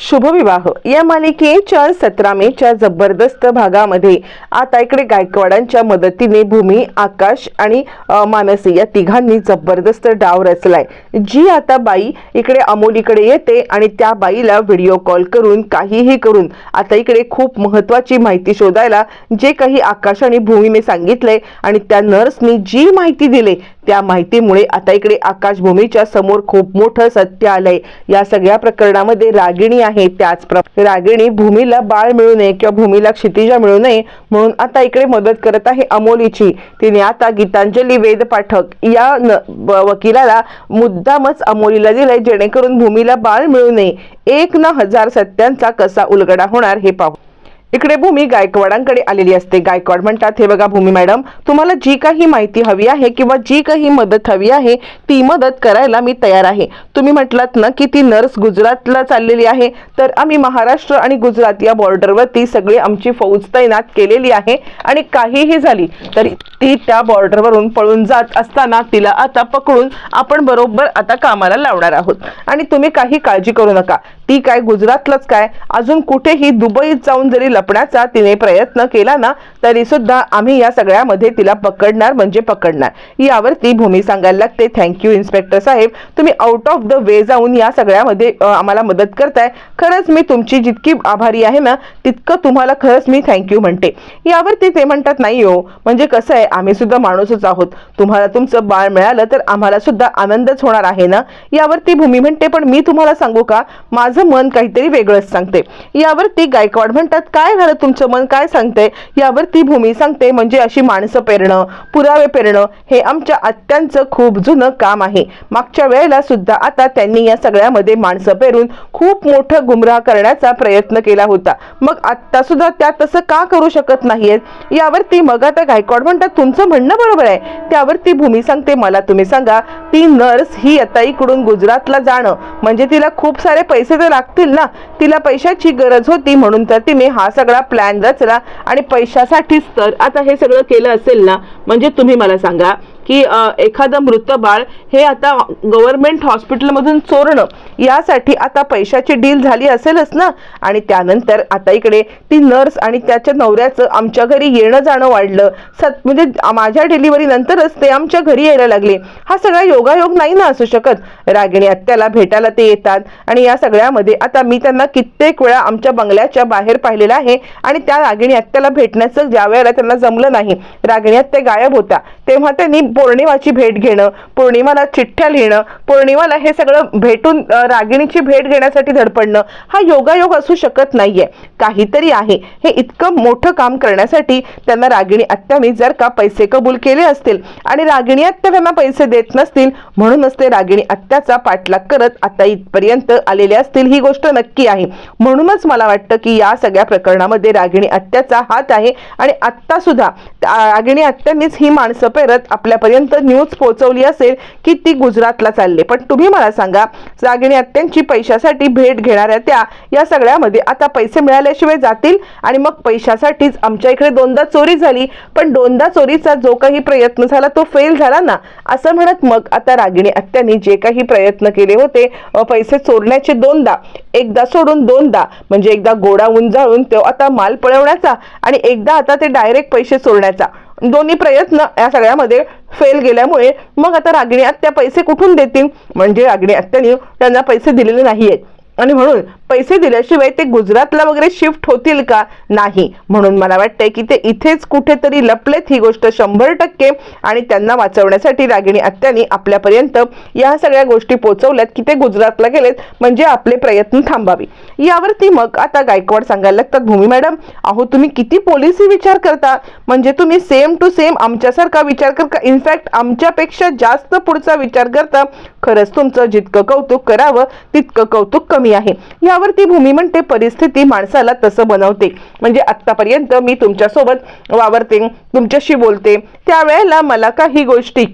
शुभविवाह. या मालिकेच्या सतरा मेच्या जबरदस्त भागामध्ये आता इकडे गायकवाडांच्या मदतीने भूमी आकाश आणि मानसी या तिघांनी जबरदस्त डाव रचलाय. जी आता बाई इकडे अमोलीकडे येते आणि त्या बाईला व्हिडिओ कॉल करून काहीही करून आता इकडे खूप महत्वाची माहिती शोधायला जे काही आकाश आणि भूमीने सांगितलंय आणि त्या नर्सनी जी माहिती दिली त्या माहितीमुळे आता इकडे आकाश भूमीच्या समोर खूप मोठं सत्य आलंय. या सगळ्या प्रकरणामध्ये रागिणी आहे त्याचप्रमाणे रागिणी भूमीला बाळ मिळू नये किंवा भूमीला क्षितिजा मिळू नये म्हणून आता इकडे मदत करत आहे अमोलीची. तिने आता गीतांजली वेद पाठक या वकिलाला मुद्दामच अमोलीला दिलाय जेणेकरून भूमीला बाळ मिळू नये. एक ना हजार सत्यांचा कसा उलगडा होणार हे पाहू. इकडे भूमी गायकवाडांकडे आलेली असते. गायकवाड म्हणतात हे बघा भूमी मॅडम तुम्हाला जी काही माहिती हवी आहे किंवा जी काही मदत हवी आहे ती मदत करायला मी तयार आहे. तुम्ही म्हटलात ना की ती नर्स गुजरातला चाललेली आहे तर आम्ही महाराष्ट्र आणि गुजरात या बॉर्डरवरती सगळी आमची फौज तैनात केलेली आहे आणि काहीही झाली तरी ती त्या बॉर्डरवरून पळून जात असताना तिला आता पकडून आपण बरोबर आता कामाला लावणार आहोत. आणि तुम्ही काही काळजी करू नका. ती काय गुजरातलाच काय? अजून कुठेही दुबईत जाऊन जरी लपण्याचा तिने प्रयत्न केला ना तरी सुद्धा आम्ही या सगळ्यामध्ये तिला पकडणार म्हणजे पकडणार. यावर ती भूमी सांगायला लागते थँक्यू इन्स्पेक्टर साहेब. तुम्ही आउट ऑफ द वे जाऊन या सगळ्यामध्ये आम्हाला मदत करताय. खरंच मी तुमची जितकी आभारी आहे ना तितकं तुम्हाला खरंच मी थँक्यू म्हणते. यावरती ते म्हणतात नाही हो. म्हणजे कसं आहे आम्ही सुद्धा माणूसच आहोत. तुम्हाला तुमचं बाळ मिळालं तर आम्हाला सुद्धा आनंदच होणार आहे ना? यावरती भूमी म्हणते पण मी तुम्हाला सांगू का? माझं मन काहीतरी वेगळंच सांगते. यावरती गायकवाड म्हणतात काय काय झालं तुमचं मन? काय सांगते यावर ती भूमी सांगते म्हणजे अशी माणसं पेरणं पुरावे पेरणं हे आमच्या आत्यांचं खूप जुनं काम आहे. मागच्या वेळेला सुद्धा आता त्यांनी या सगळ्यामध्ये माणसं पेरून खूप मोठं गुमराह करण्याचा प्रयत्न केला होता. मग आत्ता सुद्धा त्या तसं का करू शकत नाहीयेत? यावरती मग आता गायकवाड म्हणतात तुमचं म्हणणं बरोबर आहे. त्यावरती भूमी सांगते मला तुम्ही सांगा ती नर्स ही आता इकडून गुजरातला जाणं म्हणजे तिला खूप सारे पैसे तर लागतील ना? तिला पैशाची गरज होती म्हणून तर तिने हा सगळा प्लॅन रचला आणि पैशासाठीच तर आता हे सगळं केलं असेल ना म्हणजे तुम्ही मला सांगा की एखादं मृत बाळ हे आता गव्हर्नमेंट हॉस्पिटलमधून चोरणं यासाठी आता पैशाची डील झाली असेलच ना? आणि त्यानंतर आता इकडे ती नर्स आणि त्याच्या नवऱ्याचं आमच्या घरी येणं जाणं वाढलं. सत म्हणजे माझ्या डिलिव्हरी नंतरच ते आमच्या घरी यायला लागले. हा सगळा योगायोग नाही ना असू शकत? रागिणी आत्याला भेटायला ते येतात आणि या सगळ्यामध्ये आता मी त्यांना कित्येक वेळा आमच्या बंगल्याच्या बाहेर पाहिलेलं आहे आणि त्या रागिणी आत्याला भेटण्याचं ज्या वेळेला त्यांना जमलं नाही. रागिणी आत्या गायब होता तेव्हा त्यांनी पौर्णिमाची भेट घेणं पौर्णिमाला चिठ्ठ्या लिहिणं पौर्णिमाला हे सगळं भेटून रागिणीची भेट घेण्यासाठी धडपडणं हा योगायोग असू शकत नाहीये. काहीतरी आहे. हे इतकं मोठं काम करण्यासाठी त्यांना रागिणी आत्याने जर का पैसे कबूल केले असतील आणि रागिणी आत्या त्यांना पैसे देत नसतील म्हणूनच ते रागिणी आत्याचा पाठलाग करत आता इथपर्यंत आलेले असतील ही गोष्ट नक्की आहे. म्हणूनच मला वाटतं की या सगळ्या प्रकरणामध्ये रागिणी आत्याचा हात आहे आणि आत्ता सुद्धा त्या रागिणी आत्यांनीच ही माणसं पेरत पर्यंत न्यूज पोहोचवली असेल की ती गुजरातला चालले. पण तुम्ही मला सांगा रागिणी आत्यांची पैशासाठी भेट घेणाऱ्या त्या या सगळ्यामध्ये आता पैसे मिळाल्याशिवाय जातील? आणि मग पैशासाठीच आमच्या इकडे दोनदा चोरी झाली पण दोनदा चोरीचा जो काही प्रयत्न झाला तो फेल झाला ना? असं म्हणत मग आता रागिणी अत्यांनी जे काही प्रयत्न केले होते पैसे चोरण्याचे दोनदा एकदा सोडून दोनदा म्हणजे एकदा गोडा उंजाळून तो आता माल पळवण्याचा आणि एकदा आता ते डायरेक्ट पैसे चोरण्याचा. दोन्ही प्रयत्न या सगळ्यामध्ये फेल गेल्यामुळे मग आता रागिणी आत्या पैसे कुठून देतील? म्हणजे रागिणी आत्याने त्यांना पैसे दिलेले नाही आहेत आणि म्हणून पैसे दिल्याशिवाय ते गुजरातला वगैरे शिफ्ट होतील का? नाही. म्हणून मला वाटतंय की ते इथेच कुठेतरी लपलेत ही गोष्ट शंभर टक्के. आणि त्यांना वाचवण्यासाठी रागिणी आत्यांनी आपल्यापर्यंत या सगळ्या गोष्टी पोहोचवल्यात की ते गुजरातला गेलेत. म्हणजे आपले प्रयत्न थांबावे. यावरती मग आता गायकवाड सांगायला लागतात भूमी मॅडम अहो तुम्ही किती पोलिसी विचार करता? म्हणजे तुम्ही सेम टू सेम आमच्यासारखा विचार करता? इनफॅक्ट आमच्यापेक्षा जास्त पुढचा विचार करता. खरंच तुमचं जितकं कौतुक करावं तितकं कौतुक कमी आहे. या यावरती भूमी म्हणते परिस्थिती माणसाला तसं बनवते. म्हणजे आत्तापर्यंत मी तुमच्यासोबत वावरते तुमच्याशी बोलते. त्यावेळेला मला काही गोष्टी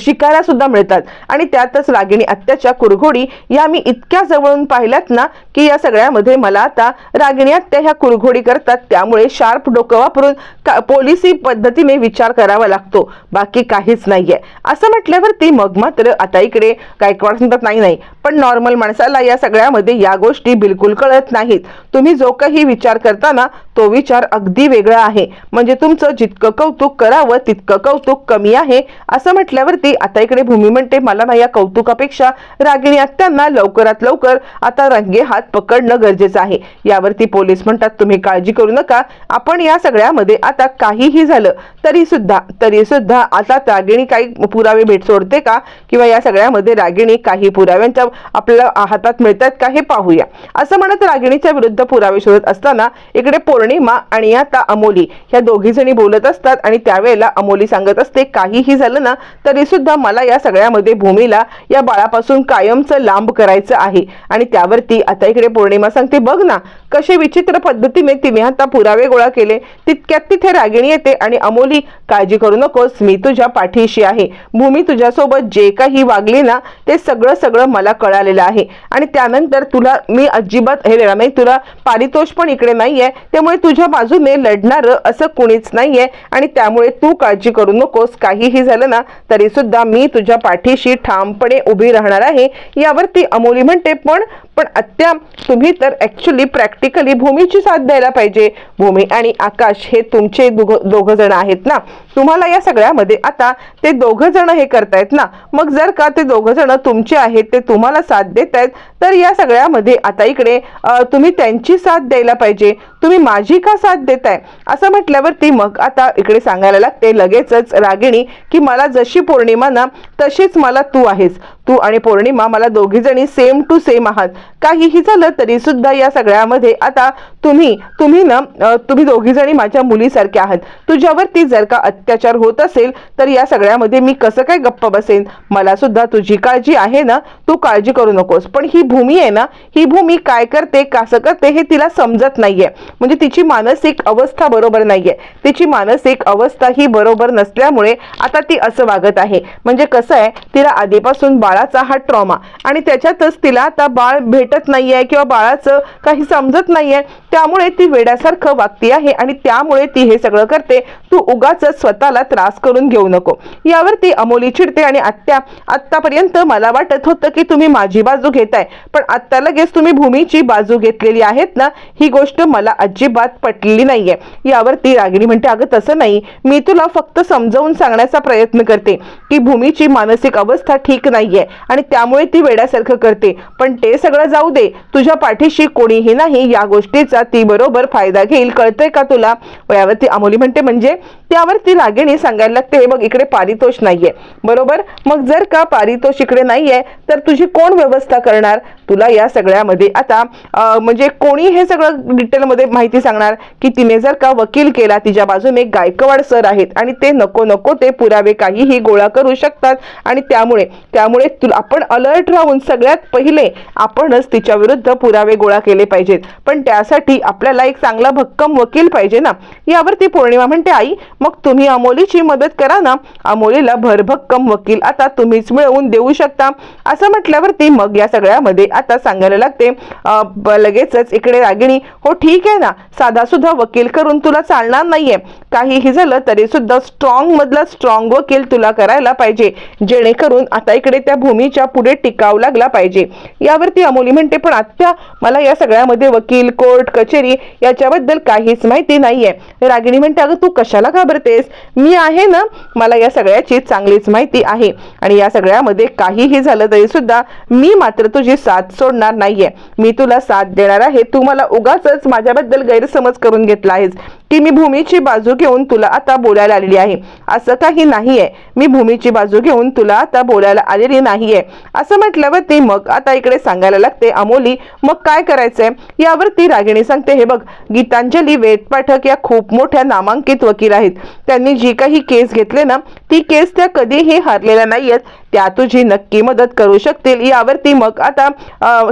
शिकायला सुद्धा मिळतात. आणि त्यातच रागिणी आत्याच्या कुरघोडी या मी इतक्या जवळून पाहिल्यात ना की या सगळ्यामध्ये मला आता रागिणी आत्या ह्या कुरघोडी करतात. त्यामुळे शार्प डोकं वापरून का- पोलिसी पद्धतीने विचार करावा लागतो. बाकी काहीच नाहीये. असं म्हटल्यावरती मग मात्र आता इकडे गायकवाड म्हणतात नाही नाही. पण नॉर्मल माणसाला या सगळ्यामध्ये या गोष्टी बिलकुल कळत नाहीत. तुम्ही जो काही विचार करताना तो विचार अगदी वेगळा आहे. म्हणजे तुमचं जितकं कौतुक करावं तितकं कौतुक कमी आहे. असं म्हटल्यावर होती आता इकडे भूमी म्हणते मला माझ्या कौतुकापेक्षा रागिणी आत्यांना लवकरात लवकर आता रंगे हात पकडणं गरजेचं आहे. यावरती पोलीस म्हणतात तुम्ही काळजी करू नका. आपण या सगळ्यामध्ये आता काहीही झालं तरी सुद्धा तरी सुद्धा आता रागिणी काही पुरावे भेट सोडते का? किंवा या सगळ्यामध्ये रागिणी काही पुराव्यांच्या आपल्याला हातात मिळतात का हे पाहूया. असं म्हणत रागिणीच्या विरुद्ध पुरावे शोधत असताना इकडे पौर्णिमा आणि आता अमोली ह्या दोघी जणी बोलत असतात आणि त्यावेळेला अमोली सांगत असते काहीही झालं ना तरी सुद्धा मला या सगळ्यामध्ये भूमीला या बाळापासून कायमचं लांब करायचं आहे. आणि त्यावरती आता इकडे पौर्णिमा सांगते बघ ना कसे विचित्र पद्धतीने तिने आता पुरावे गोळा केले तितक्यात तिथे रागिणी येते आणि अमोली काळजी करू नकोस मी तुझ्या पाठीशी आहे. भूमी तुझ्यासोबत जे काही वागली ना ते सगळं सगळं मला कळालेलं आहे. आणि त्यानंतर तुला मी अजिबात हे देणार नाही तुला पारितोष पण इकडे नाहीये. त्यामुळे तुझ्या बाजूने लढणारं असं कुणीच नाहीये. आणि त्यामुळे तू काळजी करू नकोस. काहीही झालं ना तरी सुद्धा मी तुझ्या पाठीशी ठामपणे उभी राहणार आहे. यावरती अमोली म्हणते पण पण अत्या तुम्ही तर ऍक्च्युली प्रॅक्टिकली भूमीची साथ द्यायला पाहिजे. भूमी आणि आकाश हे तुमचे दोघ जण आहेत ना? तुम्हाला या सगळ्यामध्ये आता ते दोघं जण हे करतायत ना? मग जर का ते दोघं जण तुमचे आहेत ते तुम्हाला साथ देत आहेत तर या सगळ्यामध्ये आता इकडे तुम्ही त्यांची साथ द्यायला पाहिजे. तुम्ही माझी का साथ देताय? असं म्हटल्यावरती मग आता इकडे सांगायला लागते लगेचच रागिणी की मला जशी पौर्णिमा ना तशीच मला तू आहेस. तू आणि पौर्णिमा मला दोघी जणी सेम टू सेम आहात. काहीही झालं तरी सुद्धा या सगळ्यामध्ये आता तुम्ही तुम्ही ना तुम्ही दोघी जणी माझ्या मुलीसारख्या आहात. तुझ्यावरती जर का अत्याचार होत असेल तर या सगळ्यामध्ये मी कसं काय गप्प बसेन? मला सुद्धा तुझी काळजी आहे ना तू काळजी करू नकोस. पण ही भूमी आहे ना ही भूमी काय करते कसं करते हे तिला समजत नाहीये. म्हणजे तिची मानसिक अवस्था बरोबर नाहीये. तिची मानसिक अवस्था ही बरोबर नसल्यामुळे आता ती असं वागत आहे. म्हणजे कसं आहे तिला आधीपासून बाळाचा हा ट्रॉमा आणि त्याच्यातच तिला आता बाळ भेटत नाही आहे किंवा बाळाचं काही समजत नाहीये त्यामुळे ती वेड्यासारखं वागती आहे आणि त्यामुळे ती हे सगळं करते. तू उगाच स्वतःला त्रास करून घेऊ नको. यावरती अमोली चिडते आणि आत्या आत्तापर्यंत मला वाटत होतं की तुम्ही माझी बाजू घेताय पण आत्ता लगेच तुम्ही भूमीची बाजू घेतलेली आहेत ना ही गोष्ट मला अजिबात पटलेली नाहीये. यावर ती रागिणी म्हणते अगं तसं नाही. मी तुला फक्त समजावून सांगण्याचा प्रयत्न करते की भूमीची मानसिक अवस्था ठीक नाहीये आणि त्यामुळे ती वेड्यासारखं करते. पण ते सगळं जाऊ दे. तुझ्या पाठीशी कोणीही नाही. या गोष्टीचा ती बरोबर फायदा घेईल. कळतंय का तुला? यावरती अमोली म्हणते म्हणजे? त्यावर ती रागिणी सांगायला लागते हे बघ इकडे पारितोष नाहीये. बरोबर? मग जर का पारितोष इकडे नाहीये तर तुझी कोण व्यवस्था करणार? तुला या सगळ्यामध्ये आता म्हणजे कोणी हे सगळं डिटेलमध्ये माहिती सांगणार की तिने जर का वकील केला तिच्या बाजूने गायकवाड सर आहेत आणि ते नको नको ते पुरावे काहीही गोळा करू शकतात. आणि त्यामुळे त्यामुळे तुला आपण अलर्ट राहून सगळ्यात पहिले आपणच तिच्या विरुद्ध पुरावे गोळा केले पाहिजेत. पण त्यासाठी आपल्याला एक चांगला भक्कम वकील पाहिजे ना. यावरती पौर्णिमा म्हणते आई मग तुम्ही अमोलीची मदत करा ना. अमोलीला भरभक्कम वकील आता तुम्हीच मिळवून देऊ शकता. असं म्हटल्यावरती मग या सगळ्यामध्ये आता सांगायला लागते लगेचच इकडे रागिणी हो ठीक आहे ना साधा सुद्धा वकील करून तुला चालणार नाहीये. काहीही झालं तरी सुद्धा स्ट्रॉंग मधला स्ट्रॉंग वकील तुला करायला पाहिजे. जेणेकरून आता इकडे त्या भूमीच्या पुढे टिकाव लागला पाहिजे. यावरती अमोली म्हणते पण आत्या मला या सगळ्यामध्ये वकील कोर्ट कचेरी याच्याबद्दल काहीच माहिती नाहीये. रागिणी म्हणते अगं तू कशाला घाबरतेस? मी आहे ना मला या सगळ्याची चांगलीच माहिती आहे. आणि या सगळ्यामध्ये काहीही झालं तरी सुद्धा मी मात्र तुझी साथ सोडणार नाहीये. मी तुला साथ देणार आहे. तू मला उगाच माझ्याबद्दल गैरसमज करून घेतला आहेस. की मी भूमीची बाजू घेऊन तुला आता बोलायला आलेली आहे. असं काही नाहीये. मी भूमीची बाजू घेऊन तुला आता बोलायला आलेली नाहीये. असं म्हटल्यावर ती मग आता इकडे सांगायला लागते अमोली मग काय करायचंय? यावर ती रागिणी सांगते हे बघ गीतांजली वेद पाठक या खूप मोठ्या नामांकित वकील आहेत. त्यांनी जी काही केस घेतले ना ती केस त्या कधीही हारलेल्या नाहीयेत. त्या तुझी नक्की मदत करू शकतील यावरती मग आता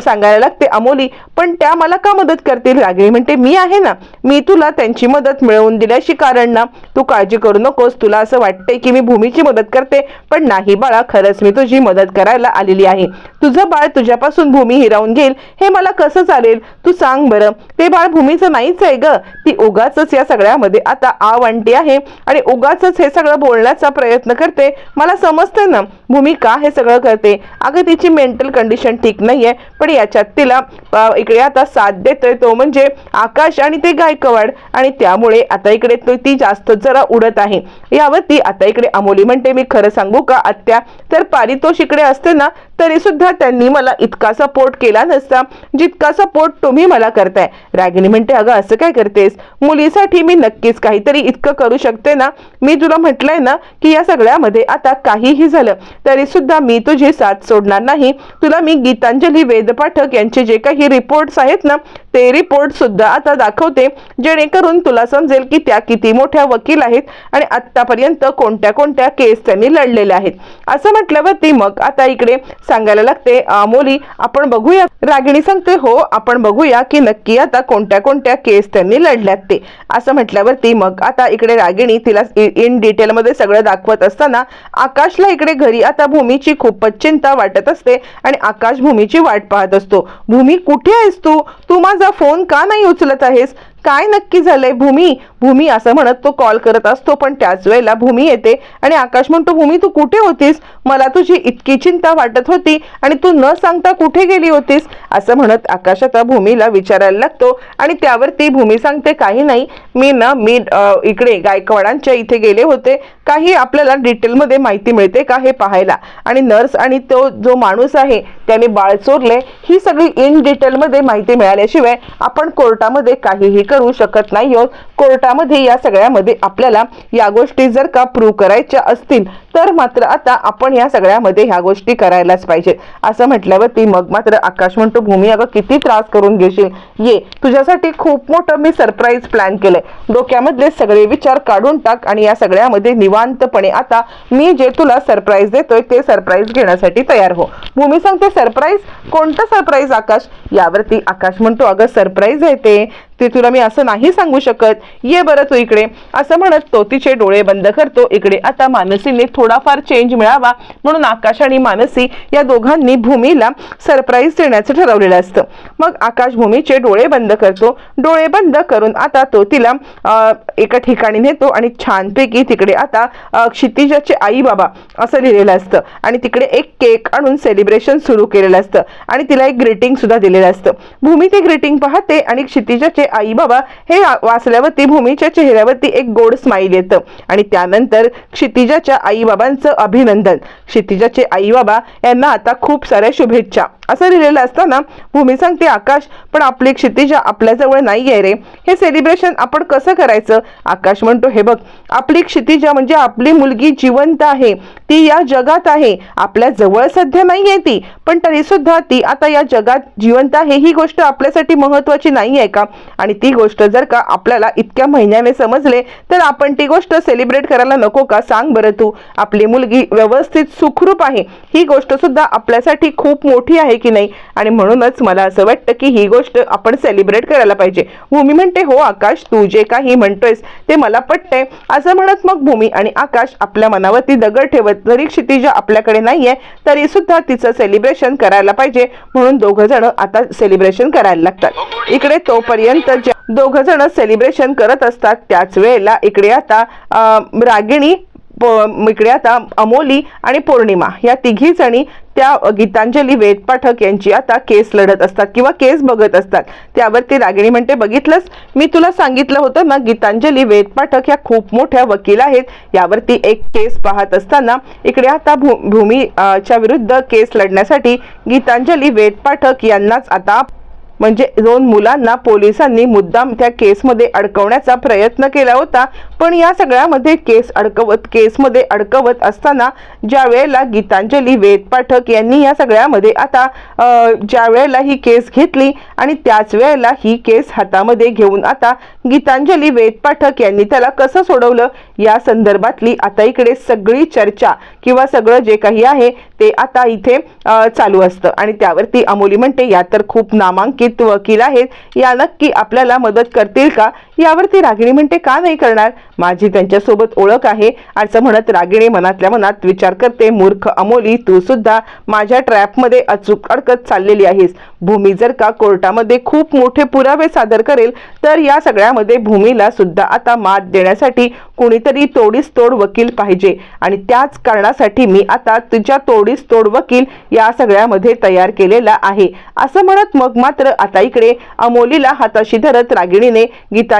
सांगायला लागते अमोली पण त्या मला का मदत करतील? रागिणी म्हणते मी आहे ना. मी तुला त्यांची मदत मिळवून दिल्याशी कारण ना. तू काळजी करू नकोस. तुला असं वाटतंय की मी भूमीची मदत करते. पण नाही बाळा खरंच मी तुझी मदत करायला आलेली आहे. तुझं बाळ तुझ्यापासून भूमी हिरावून घेईल. हे मला कसं चालेल? तू सांग बरं. ते बाळ भूमीचं नाहीच आहे ग. ती उगाच या सगळ्यामध्ये आता आव आणती आहे आणि उगाच हे सगळं बोलण्याचा प्रयत्न करते. मला समजते ना भूमिका हे सगळं करते. अगं तिची मेंटल कंडिशन ठीक नाहीये पण याच्यात तिला इकडे आता साथ देतोय तो म्हणजे आकाश आणि ते गायकवाड. आणि त्यामुळे आता इकडे तो ती जास्त जरा उडत आहे. यावरती आता इकडे अमोली म्हणते मी खरं सांगू का आत्या? तर पारितोष इकडे असते ना तरी सुद्धा त्यांनी मला इतका सपोर्ट केला नसता. जितका सपोर्ट तुम्ही मला करताय. रागिनी म्हणते अगं असं काय करतेस? मुलीसाठी मी नक्कीच काहीतरी इतकं करू शकते ना. मी तुला म्हटलंय ना की या सगळ्यामध्ये आता काहीही झालं तरी सुद्धा मी तुझी साथ सोडणार नाही. तुला मी गीतांजली वेदपाठक यांचे जे काही रिपोर्ट्स आहेत ना ते रिपोर्ट सुद्धा आता दाखवते जेणेकरून तुला समजेल की त्या किती मोठ्या वकील आहेत आणि आतापर्यंत कोणत्या कोणत्या केस त्यांनी लढलेल्या आहेत. असं म्हटल्यावरती मग आता इकडे सांगायला लागते मोली आपण बघूया. रागिणी सांगते हो आपण बघूया की नक्की आता कोणत्या कोणत्या केस त्यांनी लढल्यात ते. असं म्हटल्यावरती मग आता इकडे रागिणी तिला इन डिटेलमध्ये सगळं दाखवत असताना आकाशला इकडे घरी आता भूमीची खूपच चिंता वाटत असते आणि आकाश भूमीची वाट पाहत असतो. भूमी कुठे आहेस तू? तू माझा फोन का नाही उचलत आहेस? काय नक्की झालंय? भूमी भूमी असं म्हणत तो कॉल करत असतो पण त्याच वेळेला भूमी येते आणि आकाश म्हणतो भूमी तू कुठे होतीस? मला तुझी इतकी चिंता वाटत होती आणि तू न सांगता कुठे गेली होतीस? असं म्हणत आकाश आता भूमीला विचारायला लागतो आणि त्यावरती भूमी सांगते काही नाही मी ना मी इकडे गायकवाडांच्या इथे गेले होते. काही आपल्याला डिटेलमध्ये माहिती मिळते का हे पाहायला? आणि नर्स आणि तो जो माणूस आहे त्याने बाळ चोरले. ही सगळी इन डिटेलमध्ये माहिती मिळाल्याशिवाय आपण कोर्टामध्ये काहीही करू शकत नाही आहोत. कोर्टामध्ये या सगळ्यामध्ये आपल्याला या गोष्टी जर का प्रूव्ह करायच्या असतील तर मात्र आता आपण या सगळ्यामध्ये ह्या गोष्टी करायलाच पाहिजेत. असं म्हटल्यावरती मग मात्र आकाश म्हणतो भूमी अगं किती त्रास करून घेशील? ये तुझ्यासाठी खूप मोठं मी सरप्राईज प्लॅन केलंय. डोक्यामधले सगळे विचार काढून टाक आणि या सगळ्यामध्ये निवांतपणे आता मी जे तुला सरप्राईज देतोय ते सरप्राईज घेण्यासाठी तयार हो. भूमी सांगते सरप्राईज कोणतं सरप्राईज आकाश? यावरती आकाश म्हणतो अगं सरप्राईज आहे ते. ते तुला मी असं नाही सांगू शकत ये बरं तू इकडे. असं म्हणत तो तिचे डोळे बंद करतो. इकडे आता मानसीने थोडाफार चेंज मिळावा म्हणून आकाश आणि मानसी या दोघांनी भूमीला सरप्राईज देण्याचं ठरवलेलं असतं. मग आकाश भूमीचे डोळे बंद करतो. डोळे बंद करून आता तो तिला एका ठिकाणी नेतो आणि छानपैकी तिकडे आता क्षितिजाचे आई बाबा असं लिहिलेलं असतं. आणि तिकडे एक केक आणून सेलिब्रेशन सुरू केलेलं असतं. आणि तिला एक ग्रीटिंग सुद्धा दिलेलं असतं. भूमी ते ग्रीटिंग पाहते आणि क्षितिजाचे आई बाबा हे वाचल्यावरती भूमीच्या चेहऱ्यावरती एक गोड स्माईल येतं. आणि त्यानंतर क्षितिजाच्या आई बाबांचं अभिनंदन. क्षितिजाचे आई बाबा यांना आता खूप साऱ्या शुभेच्छा. असं लिहिलेलं असताना भूमी सांगते आकाश पण आपली क्षितिजा आपल्याजवळ नाही आहे रे. हे सेलिब्रेशन आपण कसं करायचं? आकाश म्हणतो हे बघ आपली क्षितिजा म्हणजे आपली मुलगी जिवंत आहे. ती या जगात आहे. आपल्या जवळ सध्या नाही आहे ती. पण तरी सुद्धा ती आता या जगात जिवंत आहे. ही गोष्ट आपल्यासाठी महत्वाची नाही आहे का? आणि ती गोष्ट जर का आपल्याला इतक्या महिन्याने समजले तर आपण ती गोष्ट सेलिब्रेट करायला नको का? सांग बरं तू. आपली मुलगी व्यवस्थित सुखरूप आहे. ही गोष्ट सुद्धा आपल्यासाठी खूप मोठी आहे की नाही? आणि म्हणूनच मला असं वाटतं की ही गोष्ट आपण सेलिब्रेट करायला पाहिजे. भूमी म्हणते हो आकाश तू जे काही म्हणतोयस ते मला पटतंय. असं म्हणत मग भूमी आणि आकाश आपल्या मनावरती दगड ठेवत जरी क्षितिजा आपल्याकडे नाहीये तरी सुद्धा तिचं सेलिब्रेशन करायला पाहिजे. म्हणून दोघ जण आता सेलिब्रेशन करायला लागतात. इकडे तोपर्यंत दोघ जण सेलिब्रेशन करत असतात. त्याच वेळेला इकडे आता रागिणी प- इकडे आता अमोली आणि पौर्णिमा या तिघी जणी त्या गीतांजली वेद पाठक यांची आता केस लढत असतात किंवा केस बघत असतात. त्यावरती रागिणी म्हणते बघितलंच मी तुला सांगितलं होतं ना गीतांजली वेद पाठक ह्या खूप मोठ्या वकील आहेत. यावरती एक केस पाहत असताना इकडे आता भू भूमी च्या विरुद्ध केस लढण्यासाठी गीतांजली वेद पाठक यांनाच आता म्हणजे दोन मुलांना पोलिसांनी मुद्दाम त्या केसमध्ये अडकवण्याचा प्रयत्न केला होता. पण या सगळ्यामध्ये केस अडकवत केसमध्ये अडकवत असताना ज्या वेळेला गीतांजली वेद पाठक यांनी या सगळ्यामध्ये आता ज्या वेळेला ही केस घेतली आणि त्याच वेळेला ही केस हातामध्ये घेऊन आता गीतांजली वेद पाठक यांनी त्याला कसं सोडवलं? या संदर्भातली आता इकडे सगळी चर्चा किंवा सगळं जे काही आहे ते आता इथे चालू असतं. आणि त्यावरती अमोली म्हणते या तर खूप नामांकित वकील आहेत. या नक्की आपल्याला मदत करतील का? यावरती रागिणी म्हणते का नाही करणार? माझी त्यांच्यासोबत ओळख आहे. असं म्हणत रागिणी मनातल्या मनात विचार करते मूर्ख अमोली तू सुद्धा माझ्या ट्रॅपमध्ये अचूक अडकत चाललेली आहेस. भूमी जर का कोर्टामध्ये खूप मोठे पुरावे सादर करेल तर या सगळ्यामध्ये भूमीला सुद्धा आता मात देण्यासाठी कुणीतरी तोडीस तोड वकील पाहिजे. आणि त्याच कारणासाठी मी आता तुझ्या तोडीस तोड वकील या सगळ्यामध्ये तयार केलेला आहे. असं म्हणत मग मात्र आता इकडे अमोलीला हाताशी धरत रागिणीने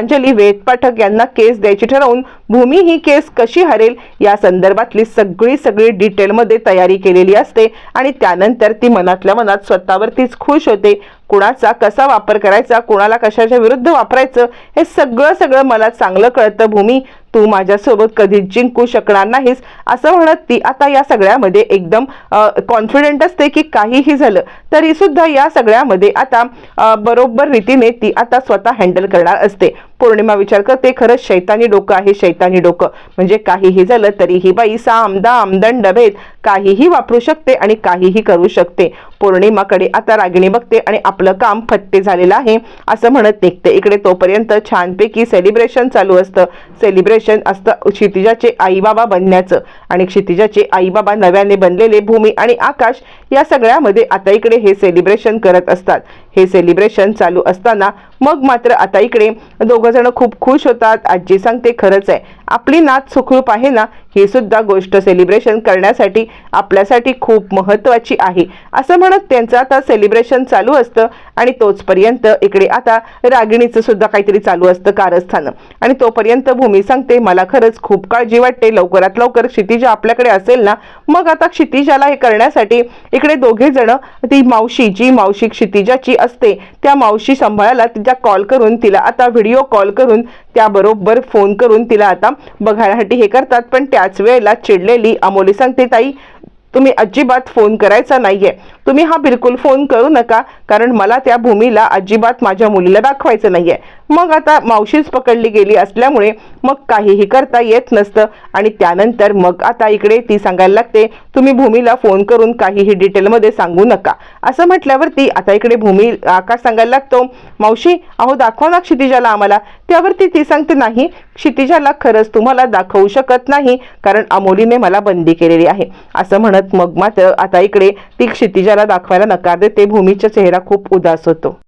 गीतांजली वेद पाठक यांना केस द्यायची ठरवून भूमी ही केस कशी हरेल या संदर्भातली सगळी सगळी डिटेलमध्ये तयारी केलेली असते आणि त्यानंतर ती मनातल्या मनात स्वतःवरतीच खुश होते. कुणाचा कसा वापर करायचा कुणाला कशाच्या विरुद्ध वापरायचं हे सगळं सगळं मला चांगलं कळतं. भूमी तू माझ्यासोबत कधीच जिंकू शकणार नाहीस असं म्हणत ती आता या सगळ्यामध्ये एकदम कॉन्फिडेंट असते की काहीही झालं तरी सुद्धा या सगळ्यामध्ये आता बरोबर रीतीने ती आता स्वतः हँडल करणार असते. पौर्णिमा विचार करते खरंच शैतानी डोकं आहे शैतानी डोकं. म्हणजे काहीही झालं तरी ही बाई साम दाम दंड भेद काहीही वापरू शकते आणि काहीही करू शकते. पौर्णिमाकडे आता रागिणी बघते आणि आपलं काम फत्ते झालेलं आहे असं म्हणत निघते. इकडे तोपर्यंत छानपैकी सेलिब्रेशन चालू असतं. सेलिब्रेशन असतं क्षितिजाचे आईबाबा बनण्याचं. आणि क्षितिजाचे आईबाबा नव्याने बनलेले भूमी आणि आकाश या सगळ्यामध्ये आता इकडे हे सेलिब्रेशन करत असतात. हे सेलिब्रेशन चालू असताना मग मात्र आता इकडे दोघं जण खूप खुश होतात. आजी सांगते खरंच आहे. आपली नात सुखरूप आहे ना? ही सुद्धा गोष्ट सेलिब्रेशन करण्यासाठी आपल्यासाठी खूप महत्त्वाची आहे. असं म्हणत त्यांचं आता सेलिब्रेशन चालू असतं आणि तोचपर्यंत इकडे आता रागिणीचं सुद्धा काहीतरी चालू असतं कारस्थानं. आणि तोपर्यंत भूमी सांगते मला खरंच खूप काळजी वाटते. लवकरात लवकर क्षितिजा आपल्याकडे असेल ना? मग आता क्षितिजाला हे करण्यासाठी इकडे दोघे जण ती मावशी जी मावशी क्षितिजाची असते. त्या मावशी सांभाळायला तिच्या कॉल करून तिला आता व्हिडिओ कॉल करून त्याबरोबर फोन करून तिला आता बघायसाठी हे करतात. पण त्याच वेळेला चिडलेली अमोली सांगते ताई तुम्ही अजिबात फोन करायचा नाहीये. तुम्ही हा बिलकुल फोन करू नका कारण मला त्या भूमीला अजिबात माझ्या मुलीला दाखवायचं नाहीये. मग आता मावशीच पकडली गेली असल्यामुळे मग काहीही करता येत नसतं. आणि त्यानंतर मग आता इकडे ती सांगायला लागते तुम्ही भूमीला फोन करून काहीही डिटेलमध्ये सांगू नका. असं म्हटल्यावरती आता इकडे भूमी आकाश सांगायला लागतो मावशी अहो दाखवा ना क्षितिजाला आम्हाला. त्यावरती ती सांगते नाही क्षितिजाला खरंच तुम्हाला दाखवू शकत नाही कारण अमोलीने मला बंदी केलेली आहे. असं म्हणत मग मात्र आता इकडे ती क्षितिजाला दाखवायला नकार देते. भूमीचा चेहरा खूप उदास होतो.